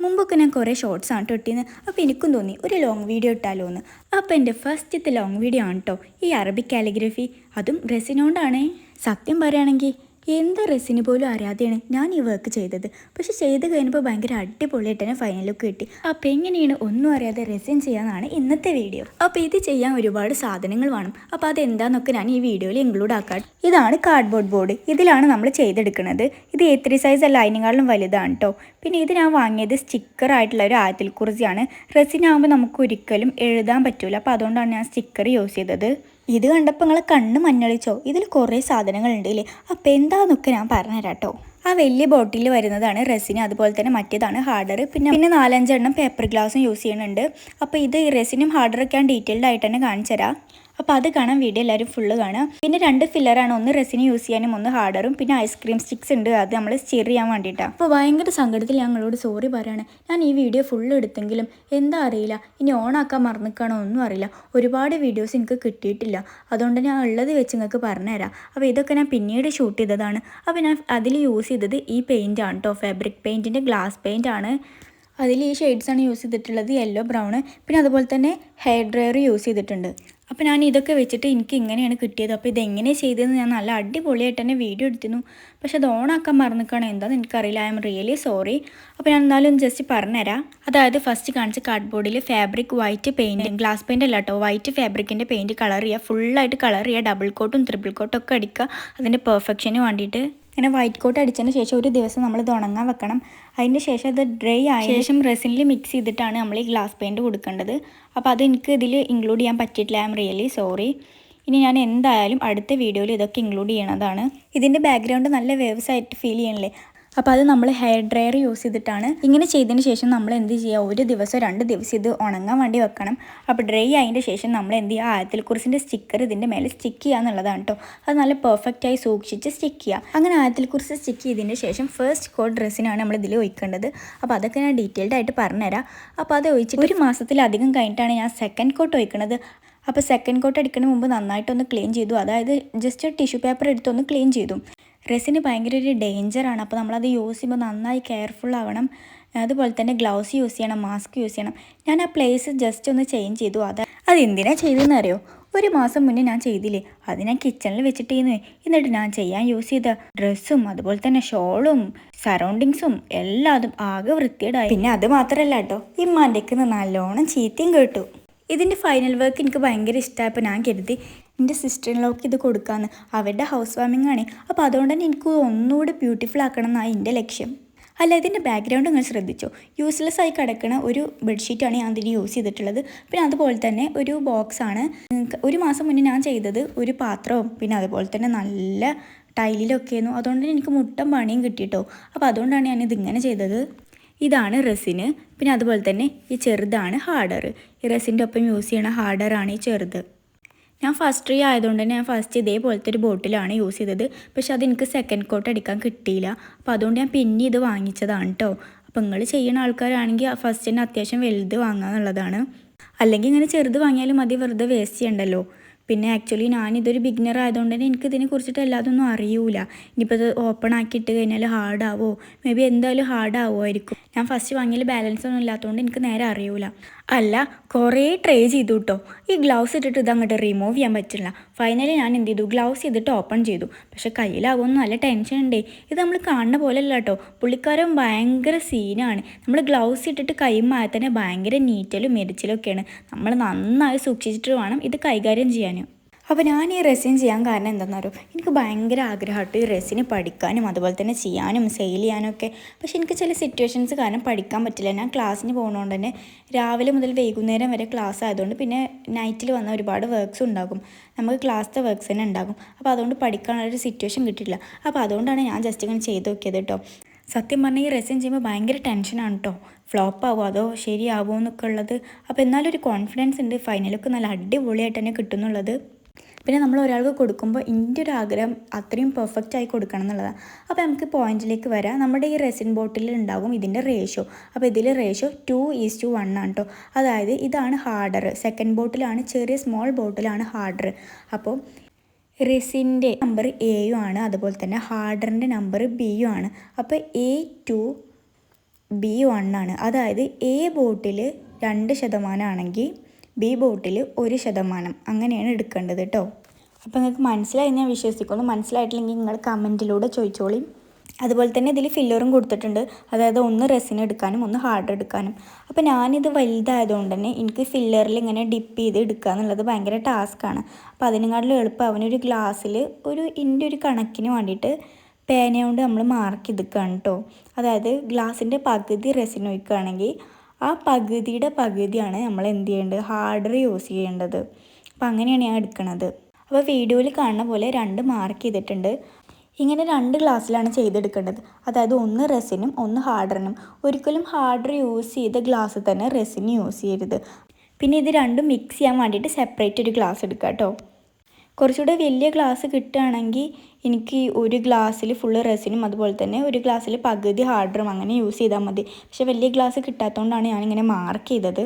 മുമ്പൊക്കെ ഞാൻ കുറേ ഷോർട്സ് ആണ് ഇട്ടിരുന്നത് അപ്പോൾ എനിക്കും തോന്നി ഒരു ലോങ് വീഡിയോ ഇട്ടാലോ എന്ന് അപ്പോൾ എന്റെ ഫസ്റ്റത്തെ ലോങ് വീഡിയോ ആണ് കേട്ടോ ഈ അറബിക് കാലിഗ്രഫി അതും റെസിനോണ്ടാണേ സത്യം പറയുകയാണെങ്കിൽ എന്ത് റെസിന് പോലും അറിയാതെയാണ് ഞാൻ ഈ വർക്ക് ചെയ്തത്. പക്ഷെ ചെയ്ത് കഴിഞ്ഞപ്പോൾ ഭയങ്കര അടിപൊളിയായിട്ട് തന്നെ ഫൈനൽ ലുക്ക് കിട്ടി. അപ്പോൾ എങ്ങനെയാണ് ഒന്നും അറിയാതെ റെസിൻ ചെയ്യാന്നാണ് ഇന്നത്തെ വീഡിയോ അപ്പോൾ ഇത് ചെയ്യാൻ ഒരുപാട് സാധനങ്ങൾ വേണം. അപ്പോൾ അതെന്താന്നൊക്കെ ഞാൻ ഈ വീഡിയോയിൽ ഇൻക്ലൂഡ് ആക്കാം. ഇതാണ് കാർഡ്ബോർഡ് ബോർഡ് ഇതിലാണ് നമ്മൾ ചെയ്തെടുക്കുന്നത്. ഇത് എ ത്രീ സൈസ് അല്ല അതിനേക്കാളും വലുതാണ് കേട്ടോ പിന്നെ ഇത് ഞാൻ വാങ്ങിയത് സ്റ്റിക്കർ ആയിട്ടുള്ള ഒരു ആയത്തിൽ കുറിച്ചാണ് റെസിനാകുമ്പോൾ നമുക്ക് ഒരിക്കലും എഴുതാൻ പറ്റില്ല അപ്പോൾ അതുകൊണ്ടാണ് ഞാൻ സ്റ്റിക്കർ യൂസ് ചെയ്തത്. ഇത് കണ്ടപ്പോൾ നിങ്ങളെ കണ്ണ് മഞ്ഞളിച്ചോ? ഇതിൽ കുറേ സാധനങ്ങളുണ്ട് ഇല്ലേ അപ്പോൾ എന്താണെന്നൊക്കെ ഞാൻ പറഞ്ഞുതരാം ആ വലിയ ബോട്ടിൽ വരുന്നതാണ് റെസിന് അതുപോലെ തന്നെ മറ്റേതാണ് ഹാർഡർ പിന്നെ പിന്നെ നാലഞ്ചെണ്ണം പേപ്പർ ഗ്ലാസും യൂസ് ചെയ്യുന്നുണ്ട്. അപ്പോൾ ഇത് റെസിനും ഹാർഡറൊക്കെ ഞാൻ ഡീറ്റെയിൽഡ് ആയിട്ട് തന്നെ കാണിച്ചു തരാം അപ്പോൾ അത് കാണാൻ വീഡിയോ എല്ലാവരും ഫുള്ള് കാണാം പിന്നെ രണ്ട് ഫില്ലറാണ് ഒന്ന് റെസിന് യൂസ് ചെയ്യാനും ഒന്ന് ഹാർഡറും പിന്നെ ഐസ്ക്രീം സ്റ്റിക്സ് ഉണ്ട്. അത് നമ്മൾ സ്റ്റിർ ചെയ്യാൻ വേണ്ടിയിട്ടാണ് അപ്പോൾ ഭയങ്കര സങ്കടത്തിൽ ഞങ്ങളോട് സോറി പറയാണ്. ഞാൻ ഈ വീഡിയോ ഫുള്ള് എടുത്തെങ്കിലും എന്താ അറിയില്ല. ഇനി ഓണാക്കാൻ മറന്നിക്കാണോ ഒന്നും അറിയില്ല. ഒരുപാട് വീഡിയോസ് എനിക്ക് കിട്ടിയിട്ടില്ല. അതുകൊണ്ട് ഞാൻ ഉള്ളത് വെച്ച് നിങ്ങൾക്ക് പറഞ്ഞുതരാം. അപ്പോൾ ഇതൊക്കെ ഞാൻ പിന്നീട് ഷൂട്ട് ചെയ്തതാണ്. അപ്പോൾ ഞാൻ അതിൽ യൂസ് ചെയ്തത് ഈ പെയിന്റ് ആണ് കേട്ടോ ഫാബ്രിക് പെയിന്റിന്റെ ഗ്ലാസ് പെയിന്റ് ആണ്. അതിൽ ഈ ഷെയ്ഡ്സാണ് യൂസ് ചെയ്തിട്ടുള്ളത് യെല്ലോ ബ്രൗൺ പിന്നെ അതുപോലെ തന്നെ ഹെയർ ഡ്രയർ യൂസ് ചെയ്തിട്ടുണ്ട്. അപ്പോൾ ഞാൻ ഇതൊക്കെ വെച്ചിട്ട് എനിക്ക് ഇങ്ങനെയാണ് കിട്ടിയത്. അപ്പോൾ ഇതെങ്ങനെ ചെയ്തതെന്ന് ഞാൻ നല്ല അടിപൊളിയായിട്ട് തന്നെ വീഡിയോ എടുത്തിരുന്നു. പക്ഷേ അത് ഓണാക്കാൻ മറന്നിക്കണം എന്താണെന്ന് എനിക്കറിയില്ല. ഐ എം റിയലി സോറി അപ്പോൾ ഞാൻ എന്തായാലും ജസ്റ്റ് പറഞ്ഞുതരാം. അതായത് ഫസ്റ്റ് കാണിച്ച കാർഡ്ബോർഡിൽ fabric white paint glass paint അല്ല കേട്ടോ വൈറ്റ് ഫാബ്രിക്കിന്റെ പെയിന്റ് കളർ ചെയ്യുക. ഫുള്ളായിട്ട് കളർ ചെയ്യുക. ഡബിൾ കോട്ടും ത്രിപ്പിൾ കോട്ടും ഒക്കെ അടിക്കുക. അതിന്റെ പെർഫെക്ഷന് വേണ്ടിയിട്ട്. ഇങ്ങനെ വൈറ്റ് കോട്ട് അടിച്ചതിന് ശേഷം ഒരു ദിവസം നമ്മൾ ഇത് ഉണങ്ങാൻ വെക്കണം. അതിന് ശേഷം അത് ഡ്രൈ ആയ ശേഷം റെസിനിൽ മിക്സ് ചെയ്തിട്ടാണ് നമ്മൾ ഈ ഗ്ലാസ് പെയിന്റ് കൊടുക്കേണ്ടത്. അപ്പോൾ അത് എനിക്ക് ഇതിൽ ഇൻക്ലൂഡ് ചെയ്യാൻ പറ്റിയിട്ടില്ല. ഐ എം റിയലി സോറി ഇനി ഞാൻ എന്തായാലും അടുത്ത വീഡിയോയിൽ ഇതൊക്കെ ഇൻക്ലൂഡ് ചെയ്യണതാണ്. ഇതിന്റെ ബാക്ക്ഗ്രൗണ്ട് നല്ല വേവ്സ് ആയിട്ട് ഫീൽ ചെയ്യണല്ലേ? അപ്പോൾ അത് നമ്മൾ ഹെയർ ഡ്രയർ യൂസ് ചെയ്തിട്ടാണ്. ഇങ്ങനെ ചെയ്തതിന് ശേഷം നമ്മൾ എന്ത് ചെയ്യുക ഒരു ദിവസം രണ്ട് ദിവസം ഇത് ഉണങ്ങാൻ വേണ്ടി വെക്കണം. അപ്പോൾ ഡ്രൈ ആയതിന്റെ ശേഷം നമ്മൾ എന്ത് ചെയ്യുക ആയത്തിൽ കുറിച്ചിന്റെ സ്റ്റിക്കർ ഇതിന്റെ മേലെ സ്റ്റിക്ക് ചെയ്യുക എന്നുള്ളതാണ് കേട്ടോ അത് നല്ല പെർഫെക്റ്റ് ആയി സൂക്ഷിച്ച് സ്റ്റിക്ക് ചെയ്യുക അങ്ങനെ ആയത്തിൽ കുറിച്ച് സ്റ്റിക്ക് ചെയ്തതിന് ശേഷം ഫസ്റ്റ് കോഡ് ഡ്രസ്സിനാണ് നമ്മൾ ഇതിൽ ഒഴിക്കേണ്ടത്. അപ്പോൾ അതൊക്കെ ഞാൻ ഡീറ്റെയിൽഡ് ആയിട്ട് പറഞ്ഞുതരാം. അപ്പോൾ അത് ഒഴിച്ചിട്ട് ഒരു മാസത്തിലധികം കഴിഞ്ഞിട്ടാണ് ഞാൻ സെക്കൻഡ് കോട്ട് ഒഴിക്കുന്നത് അപ്പോൾ സെക്കൻഡ് കോട്ട് അടിക്കുന്ന മുമ്പ് നന്നായിട്ടൊന്ന് ക്ലീൻ ചെയ്തു. അതായത് ജസ്റ്റ് ടിഷ്യൂ പേപ്പർ എടുത്തൊന്ന് ക്ലീൻ ചെയ്തു. റെസിന് ഭയങ്കര ഒരു ഡേഞ്ചറാണ് അപ്പോൾ നമ്മളത് യൂസ് ചെയ്യുമ്പോൾ നന്നായി കെയർഫുൾ ആവണം. അതുപോലെ തന്നെ ഗ്ലൗസ് യൂസ് ചെയ്യണം മാസ്ക് യൂസ് ചെയ്യണം. ഞാൻ ആ പ്ലേസ് ജസ്റ്റ് ഒന്ന് ചേഞ്ച് ചെയ്തു. അത് അതെന്തിനാണ് ചെയ്തതെന്ന് അറിയോ ഒരു മാസം മുന്നേ ഞാൻ ചെയ്തില്ലേ? അത് ഞാൻ കിച്ചണിൽ വെച്ചിട്ടേന്ന്. എന്നിട്ട് ഞാൻ ചെയ്യാൻ യൂസ് ചെയ്ത ഡ്രസ്സും അതുപോലെ തന്നെ ഷോളും സറൗണ്ടിങ്സും എല്ലാതും ആകെ വൃത്തിയേടായി പിന്നെ അത് മാത്രമല്ല കേട്ടോ ഇമ്മാന്റെക്ക് നല്ലോണം ചീത്തയും കേട്ടു. ഇതിന്റെ ഫൈനൽ വർക്ക് എനിക്ക് ഭയങ്കര ഇഷ്ടമായപ്പോൾ ഞാൻ കരുതി. എന്റെ സിസ്റ്ററിലോക്ക് ഇത് കൊടുക്കാമെന്ന് അവരുടെ ഹൗസ് വാമിംഗ് ആണ്. അപ്പോൾ അതുകൊണ്ട് തന്നെ എനിക്ക് ഒന്നുകൂടി ബ്യൂട്ടിഫുൾ ആക്കണം എന്നാണ് എന്റെ ലക്ഷ്യം. അല്ല ഇതിന്റെ ബാക്ക്ഗ്രൗണ്ട് നിങ്ങൾ ശ്രദ്ധിച്ചോ? യൂസ്ലെസ് ആയി കിടക്കുന്ന ഒരു ബെഡ്ഷീറ്റാണ് ഞാൻ അതിന് യൂസ് ചെയ്തിട്ടുള്ളത്. പിന്നെ അതുപോലെ തന്നെ ഒരു ബോക്സാണ് ഒരു മാസം മുന്നേ ഞാൻ ചെയ്തത് ഒരു പാത്രവും പിന്നെ അതുപോലെ തന്നെ നല്ല ടൈലിലൊക്കെയായിരുന്നു. അതുകൊണ്ട് എനിക്ക് മുട്ടം പണിയും കിട്ടിയിട്ടോ അപ്പോൾ അതുകൊണ്ടാണ് ഞാൻ ഇതിങ്ങനെ ചെയ്തത്. ഇതാണ് റെസിന് പിന്നെ അതുപോലെ തന്നെ ഈ ചെറുതാണ് ഹാർഡർ ഈ റെസിന്റെ ഒപ്പം യൂസ് ചെയ്യണ ഹാർഡറാണ് ഈ ചെറുത്. ഞാൻ ഫസ്റ്റ് ട്രീ ആയതുകൊണ്ട് തന്നെ ഞാൻ ഫസ്റ്റ് ഇതേപോലത്തെ ഒരു ബോട്ടിലാണ് യൂസ് ചെയ്തത്. പക്ഷെ അതെനിക്ക് സെക്കൻഡ് കോട്ട് അടിക്കാൻ കിട്ടിയില്ല. അപ്പോൾ അതുകൊണ്ട് ഞാൻ പിന്നെ ഇത് വാങ്ങിച്ചതാണ് കേട്ടോ അപ്പോൾ നിങ്ങൾ ചെയ്യുന്ന ആൾക്കാരാണെങ്കിൽ ഫസ്റ്റ് തന്നെ അത്യാവശ്യം വലുത് വാങ്ങാന്നുള്ളതാണ് അല്ലെങ്കിൽ ഇങ്ങനെ ചെറുത് വാങ്ങിയാലും മതി വെറുതെ വേസ്റ്റ് ചെയ്യണ്ടല്ലോ. പിന്നെ ആക്ച്വലി ഞാനിതൊരു ബിഗിനർ ആയതുകൊണ്ട് തന്നെ എനിക്ക് ഇതിനെ കുറിച്ചിട്ട് എല്ലാതൊന്നും അറിയൂല. ഇനിയിപ്പോൾ ഇത് ഓപ്പൺ ആക്കിയിട്ട് കഴിഞ്ഞാൽ ഹാർഡാവോ മേ ബി എന്തായാലും ഹാർഡാവുമായിരിക്കും ഞാൻ ഫസ്റ്റ് വാങ്ങിയാൽ ബാലൻസ് ഒന്നും ഇല്ലാത്തതുകൊണ്ട് എനിക്ക് നേരെ അറിയൂല. അല്ല കുറേ ട്രൈ ചെയ്തു കേട്ടോ ഈ ഗ്ലൗസ് ഇട്ടിട്ട് ഇത് അങ്ങോട്ട് റിമൂവ് ചെയ്യാൻ പറ്റില്ല. ഫൈനലി ഞാൻ എന്ത് ചെയ്തു? ഗ്ലൗസ് ചെയ്തിട്ട് ഓപ്പൺ ചെയ്തു. പക്ഷേ കയ്യിലാകുമെന്ന് നല്ല ടെൻഷൻ ഉണ്ടേ. ഇത് നമ്മൾ കാണുന്ന പോലെ അല്ല കേട്ടോ പുള്ളിക്കാരൻ ഭയങ്കര സീനാണ് നമ്മൾ ഗ്ലൗസ് ഇട്ടിട്ട് കൈമായാൽ തന്നെ ഭയങ്കര നീറ്റലും മെരിച്ചിലും ഒക്കെയാണ് നമ്മൾ നന്നായി സൂക്ഷിച്ചിട്ട് വേണം ഇത് കൈകാര്യം ചെയ്യാൻ അപ്പോൾ ഞാൻ ഈ റെസിൻ ചെയ്യാൻ കാരണം എന്താണെന്ന് അറിയോ? എനിക്ക് ഭയങ്കര ആഗ്രഹമായിട്ട് ഈ റെസിന് പഠിക്കാനും അതുപോലെ തന്നെ ചെയ്യാനും സെയിൽ ചെയ്യാനും ഒക്കെ പക്ഷേ എനിക്ക് ചില സിറ്റുവേഷൻസ് കാരണം പഠിക്കാൻ പറ്റില്ല. ഞാൻ ക്ലാസ്സിന് പോകുന്നതുകൊണ്ട് തന്നെ രാവിലെ മുതൽ വൈകുന്നേരം വരെ ക്ലാസ് ആയതുകൊണ്ട് പിന്നെ നൈറ്റിൽ വന്ന ഒരുപാട് വർക്ക്സ് ഉണ്ടാകും. നമുക്ക് ക്ലാസ്സിലെ വർക്ക്സ് തന്നെ ഉണ്ടാകും. അപ്പോൾ അതുകൊണ്ട് പഠിക്കാനുള്ളൊരു സിറ്റുവേഷൻ കിട്ടില്ല അപ്പോൾ അതുകൊണ്ടാണ് ഞാൻ ജസ്റ്റ് ഇങ്ങനെ ചെയ്ത് നോക്കിയത് കേട്ടോ സത്യം പറഞ്ഞാൽ ഈ റെസിൻ ചെയ്യുമ്പോൾ ഭയങ്കര ടെൻഷനാണ് കേട്ടോ ഫ്ലോപ്പ് ആവുമോ അതോ ശരിയാവുമോ എന്നൊക്കെ ഉള്ളത്. അപ്പോൾ എന്നാലും ഒരു കോൺഫിഡൻസ് ഉണ്ട്. ഫൈനലൊക്കെ നല്ല അടിപൊളിയായിട്ട് തന്നെ കിട്ടുന്നുള്ളത്. പിന്നെ നമ്മൾ ഒരാൾക്ക് കൊടുക്കുമ്പോൾ എന്റെ ഒരു ആഗ്രഹം അത്രയും പെർഫെക്റ്റ് ആയി കൊടുക്കണം എന്നുള്ളതാണ് അപ്പോൾ നമുക്ക് പോയിന്റിലേക്ക് വരാം. നമ്മുടെ ഈ റെസിൻ ബോട്ടിലിൽ ഉണ്ടാകും ഇതിന്റെ റേഷ്യോ അപ്പോൾ ഇതിൽ ratio two is two one ആണ് കേട്ടോ അതായത് ഇതാണ് ഹാർഡർ സെക്കൻഡ് ബോട്ടിലാണ് ചെറിയ സ്മോൾ ബോട്ടിലാണ് ഹാർഡർ അപ്പോൾ റെസിന്റെ നമ്പർ എയും ആണ്. അതുപോലെ തന്നെ ഹാർഡറിന്റെ നമ്പർ ബിയും ആണ്. അപ്പോൾ എ ടു ബി വൺ ആണ്. അതായത് എ ബോട്ടിൽ രണ്ട് ശതമാനമാണെങ്കിൽ ബി ബോട്ടിൽ ഒരു ശതമാനം അങ്ങനെയാണ് എടുക്കേണ്ടത് കേട്ടോ. അപ്പോൾ നിങ്ങൾക്ക് മനസ്സിലായി ഞാൻ വിശ്വസിക്കുന്നു. മനസ്സിലായിട്ടില്ലെങ്കിൽ നിങ്ങൾ കമന്റിലൂടെ ചോദിച്ചോളി. അതുപോലെ തന്നെ ഇതിൽ ഫില്ലറും കൊടുത്തിട്ടുണ്ട്. അതായത് ഒന്ന് റെസിൻ എടുക്കാനും ഒന്ന് ഹാർഡ് എടുക്കാനും. അപ്പോൾ ഞാനിത് വലുതായതുകൊണ്ട് തന്നെ എനിക്ക് ഫില്ലറിൽ ഇങ്ങനെ ഡിപ്പ് ചെയ്ത് എടുക്കുക എന്നുള്ളത് ഭയങ്കര ടാസ്ക്കാണ് അപ്പോൾ അതിനെക്കാട്ടിലും എളുപ്പം അവനൊരു ഗ്ലാസ്സിൽ ഒരു ഇന്റെ ഒരു കണക്കിന് വേണ്ടിയിട്ട് പേന കൊണ്ട് നമ്മൾ മാർക്ക് ചെയ്തിക്കുകയാണ് കേട്ടോ. അതായത് ഗ്ലാസിന്റെ പകുതി റെസിൻ ഒഴിക്കുകയാണെങ്കിൽ ആ പകുതിയുടെ പകുതിയാണ് നമ്മൾ എന്ത് ചെയ്യേണ്ടത്? ഹാർഡർ യൂസ് ചെയ്യേണ്ടത്. അപ്പോൾ അങ്ങനെയാണ് ഞാൻ എടുക്കുന്നത് അപ്പോൾ വീഡിയോയിൽ കാണുന്ന പോലെ രണ്ട് മാർക്ക് ചെയ്തിട്ടുണ്ട്. ഇങ്ങനെ രണ്ട് ഗ്ലാസ്സിലാണ് ചെയ്തെടുക്കേണ്ടത്. അതായത് ഒന്ന് റെസിനും ഒന്ന് ഹാർഡറിനും ഒരിക്കലും ഹാർഡർ യൂസ് ചെയ്ത ഗ്ലാസ് തന്നെ റെസിന് യൂസ് ചെയ്യരുത്. പിന്നെ ഇത് രണ്ടും മിക്സ് ചെയ്യാൻ വേണ്ടിയിട്ട് സെപ്പറേറ്റ് ഒരു ഗ്ലാസ് എടുക്കാം കേട്ടോ കുറച്ചുകൂടെ വലിയ ഗ്ലാസ് കിട്ടുകയാണെങ്കിൽ എനിക്ക് ഒരു ഗ്ലാസ്സിൽ ഫുള്ള് റെസിനും അതുപോലെ തന്നെ ഒരു ഗ്ലാസ്സിൽ പകുതി ഹാർഡറും അങ്ങനെ യൂസ് ചെയ്താൽ മതി. പക്ഷേ വലിയ ഗ്ലാസ് കിട്ടാത്തതുകൊണ്ടാണ് ഞാനിങ്ങനെ മാർക്ക് ചെയ്തത്.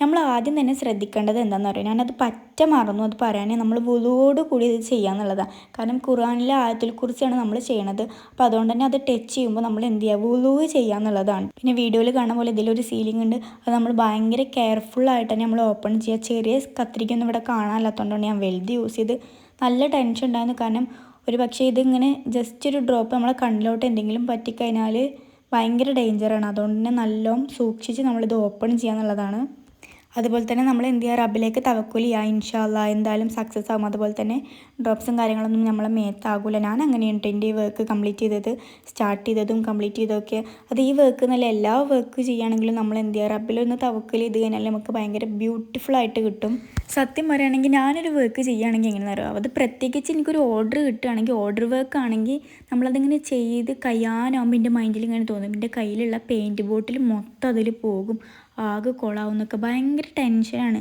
നമ്മൾ ആദ്യം തന്നെ ശ്രദ്ധിക്കേണ്ടത് എന്താണെന്ന് പറയുക ഞാനത് പറ്റ മറന്നു അത് പറയാനേ നമ്മൾ വുളുവോട് കൂടി ഇത് ചെയ്യാന്നുള്ളതാണ് കാരണം ഖുറാനിലെ ആയത്തിൽ കുറിച്ചാണ് നമ്മൾ ചെയ്യണത്. അപ്പോൾ അതുകൊണ്ട് തന്നെ അത് ടച്ച് ചെയ്യുമ്പോൾ നമ്മൾ എന്ത് ചെയ്യുക വുളുവ് ചെയ്യാന്നുള്ളതാണ് പിന്നെ വീഡിയോയിൽ കാണാൻ പോലെ ഇതിലൊരു സീലിംഗ് ഉണ്ട്. അത് നമ്മൾ ഭയങ്കര കെയർഫുള്ളായിട്ട് തന്നെ നമ്മൾ ഓപ്പൺ ചെയ്യുക ചെറിയ കത്തിരിക്കൊന്നും ഇവിടെ കാണാനില്ലാത്തതുകൊണ്ടാണ് ഞാൻ വലുത് യൂസ് ചെയ്ത്. നല്ല ടെൻഷൻ ഉണ്ടായിരുന്നു. കാരണം ഒരു പക്ഷേ ഇതിങ്ങനെ ജസ്റ്റ് ഒരു ഡ്രോപ്പ് നമ്മളെ കണ്ണിലോട്ട് എന്തെങ്കിലും പറ്റിക്കഴിഞ്ഞാൽ ഭയങ്കര ഡേഞ്ചറാണ് അതുകൊണ്ട് തന്നെ നല്ലോണം സൂക്ഷിച്ച് നമ്മളിത് ഓപ്പൺ ചെയ്യാന്നുള്ളതാണ് അതുപോലെ തന്നെ നമ്മൾ എന്ത് ചെയ്യുക റബ്ബിലേക്ക് തവക്കുൽ ചെയ്യുക ഇൻഷാല്ല എന്തായാലും സക്സസ് ആകും അതുപോലെ തന്നെ ഡ്രോപ്സും കാര്യങ്ങളൊന്നും നമ്മളെ മേത്താകില്ല ഞാൻ അങ്ങനെയാണ് എന്റെ ഈ വർക്ക് കംപ്ലീറ്റ് ചെയ്തത് സ്റ്റാർട്ട് ചെയ്തതും കംപ്ലീറ്റ് ചെയ്തതൊക്കെ അത് ഈ വർക്ക് നല്ല എല്ലാ വർക്ക് ചെയ്യുകയാണെങ്കിലും നമ്മൾ എന്ത് ചെയ്യുക റബ്ബിലൊന്ന് തവക്കൽ ചെയ്ത് കഴിഞ്ഞാൽ നമുക്ക് ഭയങ്കര ബ്യൂട്ടിഫുൾ ആയിട്ട് കിട്ടും. സത്യം പറയുകയാണെങ്കിൽ ഞാനൊരു വർക്ക് ചെയ്യുകയാണെങ്കിൽ എങ്ങനെ അറിയാം? അത് പ്രത്യേകിച്ച് എനിക്കൊരു ഓർഡർ കിട്ടുകയാണെങ്കിൽ ഓർഡർ വർക്ക് ആണെങ്കിൽ നമ്മളതിങ്ങനെ ചെയ്ത് കയ്യാനാകുമ്പോൾ എന്റെ മൈൻഡിൽ ഇങ്ങനെ തോന്നും. എന്റെ കയ്യിലുള്ള പെയിന്റ് ബോട്ടിൽ മൊത്തം അതിൽ പോകും. ആകെ കൊളാവുന്നൊക്കെ ഭയങ്കര ടെൻഷനാണ്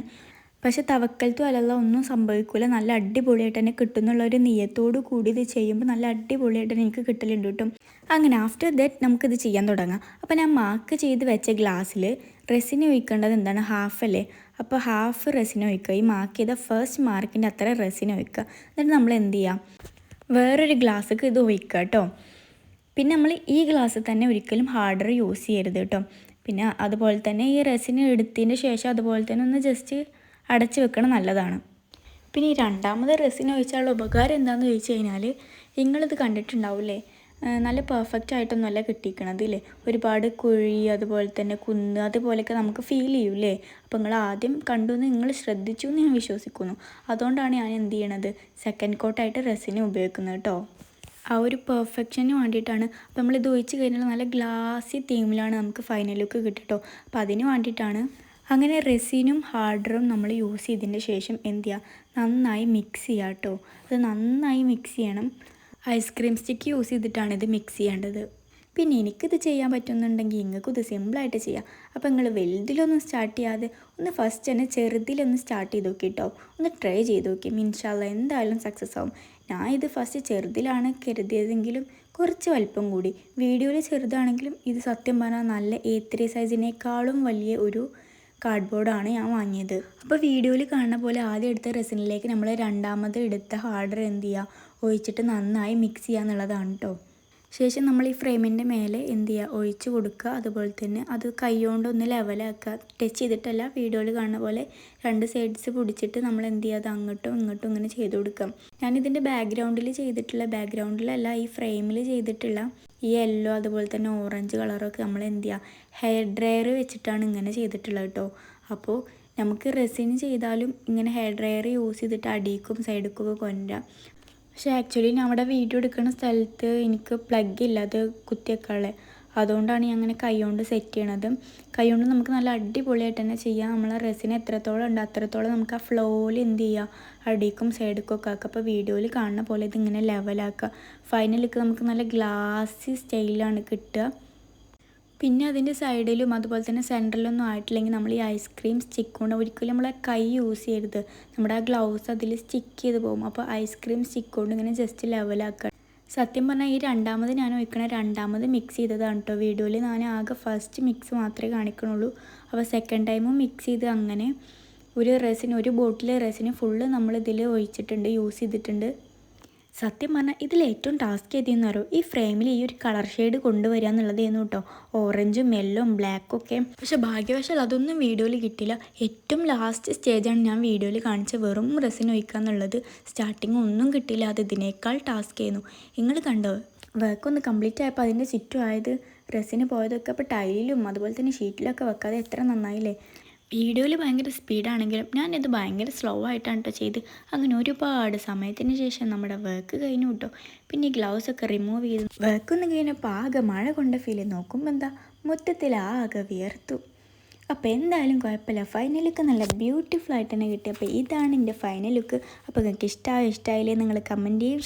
പക്ഷെ തവക്കലത്തും അല്ലല്ല ഒന്നും സംഭവിക്കില്ല നല്ല അടിപൊളിയായിട്ട് തന്നെ കിട്ടുന്നുള്ള ഒരു നിയത്തോടു കൂടി ഇത് ചെയ്യുമ്പോൾ നല്ല അടിപൊളിയായിട്ട് തന്നെ എനിക്ക് കിട്ടലുണ്ട് കേട്ടോ അങ്ങനെ ആഫ്റ്റർ ദാറ്റ് നമുക്കിത് ചെയ്യാൻ തുടങ്ങാം. അപ്പോൾ ഞാൻ മാർക്ക് ചെയ്ത് വെച്ച ഗ്ലാസ്സിൽ റെസിന് ഒഴിക്കേണ്ടത് എന്താണ്? ഹാഫ് അല്ലേ? അപ്പോൾ ഹാഫ് റെസിന് ഒഴിക്കുക. ഈ മാർക്ക് ചെയ്ത ഫസ്റ്റ് മാർക്കിന്റെ അത്ര റെസിന് ഒഴിക്കുക. എന്നിട്ട് നമ്മൾ എന്ത് ചെയ്യാം? വേറൊരു ഗ്ലാസ്സിക്ക് ഇത് ഒഴിക്കുക കേട്ടോ പിന്നെ നമ്മൾ ഈ ഗ്ലാസ്സിൽ തന്നെ ഒരിക്കലും ഹാർഡർ യൂസ് ചെയ്യരുത് കേട്ടോ പിന്നെ അതുപോലെ തന്നെ ഈ റെസിന് എടുത്തതിന് ശേഷം അതുപോലെ തന്നെ ഒന്ന് ജസ്റ്റ് അടച്ച് വെക്കണം നല്ലതാണ്. പിന്നെ ഈ രണ്ടാമത് റെസിന് ഒഴിച്ചാലുള്ള ഉപകാരം എന്താണെന്ന് ചോദിച്ചു കഴിഞ്ഞാൽ നിങ്ങളിത് കണ്ടിട്ടുണ്ടാവില്ലേ? നല്ല പെർഫെക്റ്റ് ആയിട്ടൊന്നുമല്ല കിട്ടിയിരിക്കണത് ഇല്ലേ ഒരുപാട് കുഴി അതുപോലെ തന്നെ കുന്ന് അതുപോലെയൊക്കെ നമുക്ക് ഫീൽ ചെയ്യൂലേ അപ്പോൾ നിങ്ങൾ ആദ്യം കണ്ടു എന്ന് നിങ്ങൾ ശ്രദ്ധിച്ചു എന്ന് ഞാൻ വിശ്വസിക്കുന്നു. അതുകൊണ്ടാണ് ഞാൻ എന്ത് ചെയ്യണത്? സെക്കൻഡ് കോട്ടായിട്ട് റെസിന് ഉപയോഗിക്കുന്നത് കേട്ടോ ആ ഒരു പെർഫെക്ഷന് വേണ്ടിയിട്ടാണ്. അപ്പോൾ നമ്മൾ ഇത് ഒഴിച്ച് കഴിഞ്ഞാൽ നല്ല ഗ്ലാസി തീമിലാണ് നമുക്ക് ഫൈനൽ ലുക്ക് കിട്ടിട്ടോ. അപ്പോൾ അതിന് വേണ്ടിയിട്ടാണ്. അങ്ങനെ റെസിനും ഹാർഡറും നമ്മൾ യൂസ് ചെയ്തതിന് ശേഷം എന്ത് ചെയ്യുക നന്നായി മിക്സ് ചെയ്യുക കേട്ടോ അത് നന്നായി മിക്സ് ചെയ്യണം. ഐസ്ക്രീം സ്റ്റിക്ക് യൂസ് ചെയ്തിട്ടാണ് ഇത് മിക്സ് ചെയ്യേണ്ടത്. പിന്നെ എനിക്കിത് ചെയ്യാൻ പറ്റുന്നുണ്ടെങ്കിൽ നിങ്ങൾക്കും ഇത് സിമ്പിളായിട്ട് ചെയ്യാം. അപ്പോൾ നിങ്ങൾ വലുതിലൊന്നും സ്റ്റാർട്ട് ചെയ്യാതെ ഒന്ന് ഫസ്റ്റ് തന്നെ ചെറുതിലൊന്ന് സ്റ്റാർട്ട് ചെയ്ത് നോക്കി കേട്ടോ ഒന്ന് ട്രൈ ചെയ്ത് നോക്കി. ഇൻഷാല്ല എന്തായാലും സക്സസ് ആവും. ഞാൻ ഇത് ഫസ്റ്റ് ചെറുതിലാണ് കരുതിയതെങ്കിലും കുറച്ച് വലിപ്പം കൂടി. വീഡിയോയിൽ ചെറുതാണെങ്കിലും ഇത് സത്യം പറഞ്ഞാൽ നല്ല എ ത്രീ സൈസിനേക്കാളും വലിയ ഒരു കാർഡ്ബോർഡാണ് ഞാൻ വാങ്ങിയത്. അപ്പോൾ വീഡിയോയിൽ കാണുന്ന പോലെ ആദ്യം എടുത്ത റെസിനിലേക്ക് നമ്മൾ രണ്ടാമത് എടുത്ത ഹാർഡർ എന്ത് ചെയ്യുക ഒഴിച്ചിട്ട് നന്നായി മിക്സ് ചെയ്യുക എന്നുള്ളതാണ് കേട്ടോ ശേഷം നമ്മൾ ഈ ഫ്രെയിമിന്റെ മേലെ എന്ത് ചെയ്യുക? ഒഴിച്ച് കൊടുക്കുക. അതുപോലെ തന്നെ അത് കൈകൊണ്ട് ഒന്ന് ലെവലാക്കുക ടച്ച് ചെയ്തിട്ടല്ല വീഡിയോയിൽ കാണുന്ന പോലെ രണ്ട് സൈഡ്സ് പിടിച്ചിട്ട് നമ്മൾ എന്ത് ചെയ്യുക? അത് അങ്ങോട്ടും ഇങ്ങോട്ടും ഇങ്ങനെ ചെയ്ത് കൊടുക്കാം ഞാൻ ഞാനിതിന്റെ ബാക്ക്ഗ്രൗണ്ടിൽ ചെയ്തിട്ടുള്ള ബാക്ക്ഗ്രൗണ്ടിലല്ല ഈ ഫ്രെയിമിൽ ചെയ്തിട്ടുള്ള ഈ യെല്ലോ അതുപോലെ തന്നെ ഓറഞ്ച് കളറൊക്കെ നമ്മൾ എന്ത് ചെയ്യുക? ഹെയർ ഡ്രയർ വെച്ചിട്ടാണ് ഇങ്ങനെ ചെയ്തിട്ടുള്ളത് കേട്ടോ. അപ്പോൾ നമുക്ക് റെസിന് ചെയ്താലും ഇങ്ങനെ ഹെയർ ഡ്രയർ യൂസ് ചെയ്തിട്ട് അടിക്കും സൈഡിക്കും ഒക്കെ കൊണ്ടുവരാം പക്ഷേ ആക്ച്വലി നമ്മുടെ വീഡിയോ എടുക്കുന്ന സ്ഥലത്ത് എനിക്ക് പ്ലഗ് ഇല്ല അത് കുത്തിയേക്കാളെ അതുകൊണ്ടാണ് ഞാൻ അങ്ങനെ കൈകൊണ്ട് സെറ്റ് ചെയ്യണത്. കൈകൊണ്ട് നമുക്ക് നല്ല അടിപൊളിയായിട്ട് തന്നെ ചെയ്യാം. നമ്മളെ റെസിന് എത്രത്തോളം ഉണ്ട് അത്രത്തോളം നമുക്ക് ആ ഫ്ലോയിൽ എന്ത് ചെയ്യുക അടിക്കും സൈഡിക്കും ഒക്കെ ആക്കുക അപ്പോൾ വീഡിയോയിൽ കാണുന്ന പോലെ ഇതിങ്ങനെ ലെവലാക്കുക ഫൈനലിക്ക് നമുക്ക് നല്ല ഗ്ലാസി സ്റ്റൈലാണ് കിട്ടുക. പിന്നെ അതിന്റെ സൈഡിലും അതുപോലെ തന്നെ സെന്ററിലൊന്നും ആയിട്ടില്ലെങ്കിൽ നമ്മൾ ഈ ഐസ്ക്രീം സ്റ്റിക്ക് കൊണ്ട് ഒരിക്കലും നമ്മളെ കൈ യൂസ് ചെയ്യരുത്. നമ്മുടെ ആ ഗ്ലൗസ് അതിൽ സ്റ്റിക്ക് ചെയ്ത് പോകും. അപ്പോൾ ഐസ്ക്രീം സ്റ്റിക്ക് കൊണ്ട് ഇങ്ങനെ ജസ്റ്റ് ലെവലാക്കുക സത്യം പറഞ്ഞാൽ ഈ രണ്ടാമത് ഞാൻ ഒഴിക്കണ രണ്ടാമത് മിക്സ് ചെയ്തതാണ് കേട്ടോ വീഡിയോയിൽ. ഞാൻ ആകെ ഫസ്റ്റ് മിക്സ് മാത്രമേ കാണിക്കണുള്ളൂ. അപ്പോൾ സെക്കൻഡ് ടൈമും മിക്സ് ചെയ്ത് അങ്ങനെ ഒരു റെസിന് ഒരു ബോട്ടിൽ റെസിന് ഫുള്ള് നമ്മളിതിൽ ഒഴിച്ചിട്ടുണ്ട് യൂസ് ചെയ്തിട്ടുണ്ട്. സത്യം പറഞ്ഞാൽ ഇതിൽ ഏറ്റവും ടാസ്ക് ചെയ്തെന്ന് പറയുമോ ഈ ഫ്രെയിമിൽ ഈ ഒരു കളർ ഷെയ്ഡ് കൊണ്ടുവരിക എന്നുള്ളതായിരുന്നു കേട്ടോ ഓറഞ്ചും മെല്ലും ബ്ലാക്കും ഒക്കെ. പക്ഷെ ഭാഗ്യവശാൽ അതൊന്നും വീഡിയോയിൽ കിട്ടില്ല ഏറ്റവും ലാസ്റ്റ് സ്റ്റേജാണ് ഞാൻ വീഡിയോയിൽ കാണിച്ച വെറും റെസിൻ ഒഴിക്കുക എന്നുള്ളത്. സ്റ്റാർട്ടിങ് ഒന്നും കിട്ടിയില്ല. അത് ഇതിനേക്കാൾ ടാസ്ക് ചെയ്യുന്നു നിങ്ങൾ കണ്ടോ? വർക്കൊന്ന് കംപ്ലീറ്റ് ആയപ്പോൾ അതിന്റെ ചുറ്റും ആയത് റെസിന് പോയതൊക്കെ അപ്പോൾ ടൈലിലും അതുപോലെ തന്നെ ഷീറ്റിലൊക്കെ വെക്കാതെ എത്ര നന്നായില്ലേ? വീഡിയോയിൽ ഭയങ്കര സ്പീഡാണെങ്കിലും ഞാനിത് ഭയങ്കര സ്ലോ ആയിട്ടാണ് കേട്ടോ ചെയ്ത്. അങ്ങനെ ഒരുപാട് സമയത്തിന് ശേഷം നമ്മുടെ വർക്ക് കഴിഞ്ഞു കേട്ടോ പിന്നെ ഗ്ലൗസ് ഒക്കെ റിമൂവ് ചെയ്ത് വർക്ക് ഒന്ന് കഴിഞ്ഞപ്പോൾ ആകെ മഴ കൊണ്ട ഫീൽ നോക്കുമ്പോൾ എന്താ മൊത്തത്തിൽ ആകെ വിയർത്തു. അപ്പോൾ എന്തായാലും കുഴപ്പമില്ല. ഫൈനൽ ലുക്ക് നല്ല ബ്യൂട്ടിഫുൾ ആയിട്ട് തന്നെ കിട്ടി. അപ്പോൾ ഇതാണ് എന്റെ ഫൈനൽ ലുക്ക് അപ്പോൾ നിങ്ങൾക്ക് ഇഷ്ടമായോ ഇഷ്ടമായില്ലേ നിങ്ങൾ കമന്റ് ചെയ്യും.